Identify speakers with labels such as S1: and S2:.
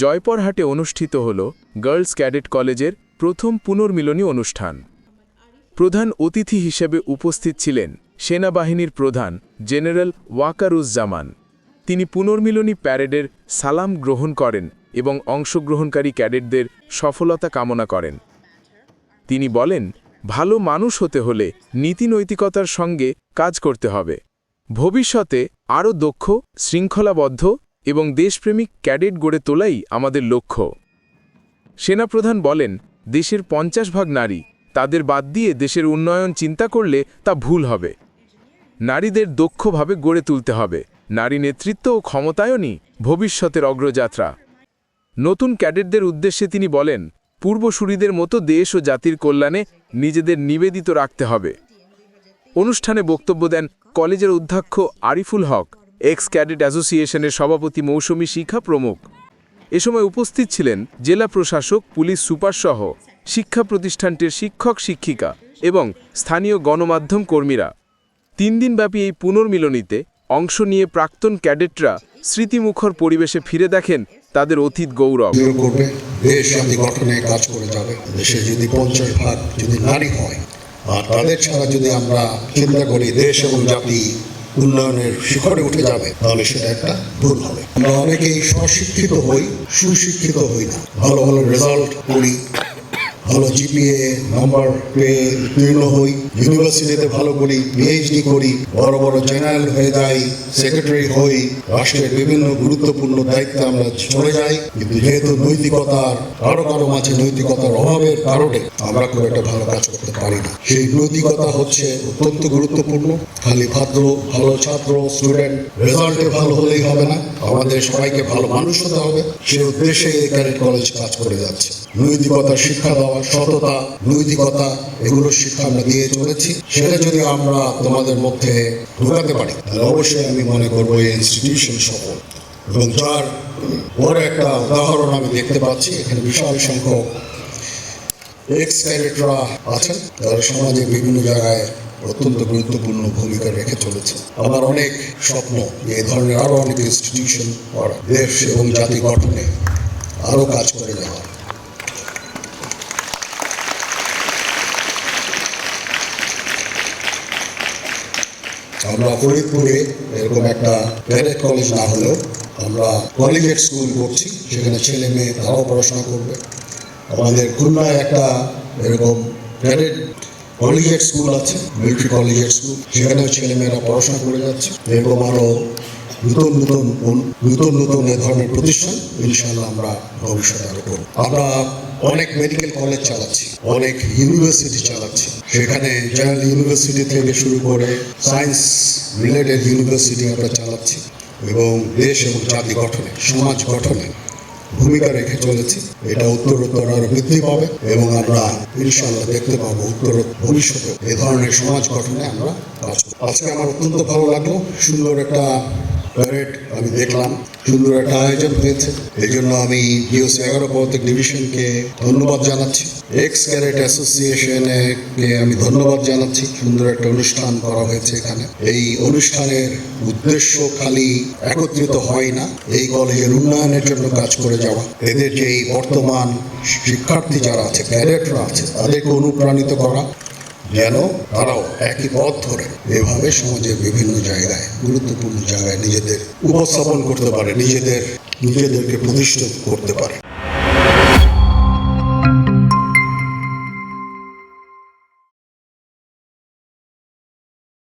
S1: জয়পরহাটে অনুষ্ঠিত হল girls cadet কলেজের প্রথম পুনর্মিলনী অনুষ্ঠান। প্রধান অতিথি হিসেবে উপস্থিত ছিলেন সেনাবাহিনীর প্রধান জেনারেল ওয়াকারুজ্জামান। তিনি পুনর্মিলনী প্যারেডের সালাম গ্রহণ করেন এবং অংশগ্রহণকারী ক্যাডেটদের সফলতা কামনা করেন। তিনি বলেন, ভালো মানুষ হতে হলে নীতিনৈতিকতার সঙ্গে কাজ করতে হবে। ভবিষ্যতে আরও দক্ষ, শৃঙ্খলাবদ্ধ এবং দেশপ্রেমিক ক্যাডেট গড়ে তোলাই আমাদের লক্ষ্য। সেনাপ্রধান বলেন, দেশের পঞ্চাশ ভাগ নারী, তাদের বাদ দিয়ে দেশের উন্নয়ন চিন্তা করলে তা ভুল হবে। নারীদের দক্ষভাবে গড়ে তুলতে হবে। নারী নেতৃত্ব ও ক্ষমতায়নই ভবিষ্যতের অগ্রযাত্রা। নতুন ক্যাডেটদের উদ্দেশ্যে তিনি বলেন, পূর্বসূরিদের মতো দেশ ও জাতির কল্যাণে নিজেদের নিবেদিত রাখতে হবে। অনুষ্ঠানে বক্তব্য দেন কলেজের অধ্যক্ষ আরিফুল হক। এক্স ক্যাডেট অ্যাসোসিয়েশনের সভাপতি মৌসুমী শিখা প্রমুখ। এ সময় উপস্থিত ছিলেন জেলা প্রশাসক, পুলিশ সুপারসহ শিক্ষা প্রতিষ্ঠানটির শিক্ষক শিক্ষিকা এবং স্থানীয় গণমাধ্যম কর্মীরা। তিন দিনব্যাপী এই পুনর্মিলনীতে অংশ নিয়ে প্রাক্তন ক্যাডেটরা স্মৃতিমুখর পরিবেশে ফিরে দেখেন তাদের অতীত গৌরব।
S2: করবে কাজ করে যাবে। দেশে যদি পঞ্চাশ ভাগ যদি নারী হয়, আর তাদের ছাড়া যদি আমরা চিন্তা করি দেশ এবং জাতি উন্নয়নের শিখরে উঠে যাবে, তাহলে সেটা একটা ভুল হবে। আমরা অনেকেই স্বশিক্ষিত হই, সুশিক্ষিত হই না। ভালো ভালো রেজাল্ট করি। ভালো জিপিএ নাম্বার পেয়ে উত্তীর্ণ হই ইউনিভার্সিটিতে ভালো করি পিএইচডি করি, বড় বড় জেনারেল হয়ে যাই সেক্রেটারি হই, রাষ্ট্রের বিভিন্ন গুরুত্বপূর্ণ দায়িত্বে আমরা চলে যাই, কিন্তু যেহেতু নৈতিকতার, কারও কারও মাঝে নৈতিকতার অভাবের কারণে আমরা খুব একটা ভালো কাজ করতে পারি না। সেই নৈতিকতা হচ্ছে অত্যন্ত গুরুত্বপূর্ণ। খালি ভাদ্র ভালো ছাত্র স্টুডেন্ট রেজাল্টে ভালো হলেই হবে না। আমাদের সবাইকে ভালো মানুষ হতে হবে। সে উদ্দেশ্যে এই ক্যাডেট কলেজ কাজ করে যাচ্ছে। নৈতিকতার শিক্ষা দেওয়া সততা, নৈতিকতা, এগুলো শিক্ষা আমরা দিয়ে চলেছি। সেটা যদি আমরা তোমাদের মধ্যে ঢোকাতে পারি, তাহলে অবশ্যই আমি মনে করব এই ইনস্টিটিউশন সফল। এবং যার বড় একটা উদাহরণ আমি দেখতে পাচ্ছি, এখানে বিশাল সংখ্যক এক্স ক্যাডেটরা আছেন, যারা সমাজে বিভিন্ন জায়গায় অত্যন্ত গুরুত্বপূর্ণ ভূমিকা রেখে চলেছে আমার অনেক স্বপ্ন এই ধরনের আরও অনেক ইনস্টিটিউশন দেশ এবং জাতি গঠনে আরও কাজ করে যাওয়া। আমরা ফরিদপুরে এরকম একটা ক্যাডেট কলেজ না হলেও আমরা কলিগেট স্কুল করছি, সেখানে ছেলে মেয়ে তারাও পড়াশোনা করবে। আমাদের খুলনায় একটা এরকম ক্যাডেট কলিগেট স্কুল আছে মিলিটারি কলিগেট স্কুল, সেখানেও ছেলে মেয়েরা পড়াশোনা করে যাচ্ছে। এরকম আরও নতুন নতুন নতুন নতুন এ ধরনের প্রতিষ্ঠান, ইনশাআল্লাহ আমরা ভবিষ্যতে আরও করব। আমরা অনেক মেডিকেল কলেজ চালাচ্ছি, অনেক ইউনিভার্সিটি চালাচ্ছি। সেখানে জেনারেল ইউনিভার্সিটি থেকে শুরু করে সায়েন্স রিলেটেড ইউনিভার্সিটি আমরা চালাচ্ছি এবং দেশ এবং জাতি গঠনে, সমাজ গঠনে ভূমিকা রেখে চলেছি। এটা উত্তরোত্তর আরও বৃদ্ধি পাবে এবং আমরা ইনশাল্লাহ দেখতে পাবো উত্তর ভবিষ্যতে এ ধরনের সমাজ গঠনে আমরা। আজকে আমার অত্যন্ত ভালো লাগল। সুন্দর একটা প্যারেড আমি দেখলাম, সুন্দর একটা আয়োজন হয়েছে। এই জন্য আমি জিওসি এগারো পদক ডিভিশনকে ধন্যবাদ জানাচ্ছি। এক্স ক্যারেট অ্যাসোসিয়েশনে আমি ধন্যবাদ জানাচ্ছি। সুন্দর একটা অনুষ্ঠান করা হয়েছে এখানে। এই অনুষ্ঠানের উদ্দেশ্য খালি একত্রিত হয় না। এই কলেজের উন্নয়নের জন্য কাজ করে যাওয়া। এদের যে এই বর্তমান শিক্ষার্থী যারা আছে, ক্যাডেটরা আছে, তাদেরকে অনুপ্রাণিত করা। যেন তারাও একই পথ ধরে এভাবে সমাজের বিভিন্ন জায়গায়, গুরুত্বপূর্ণ জায়গায় নিজেদের উপস্থাপন করতে পারে, নিজেদের, নিজেদেরকে প্রতিষ্ঠিত করতে পারে।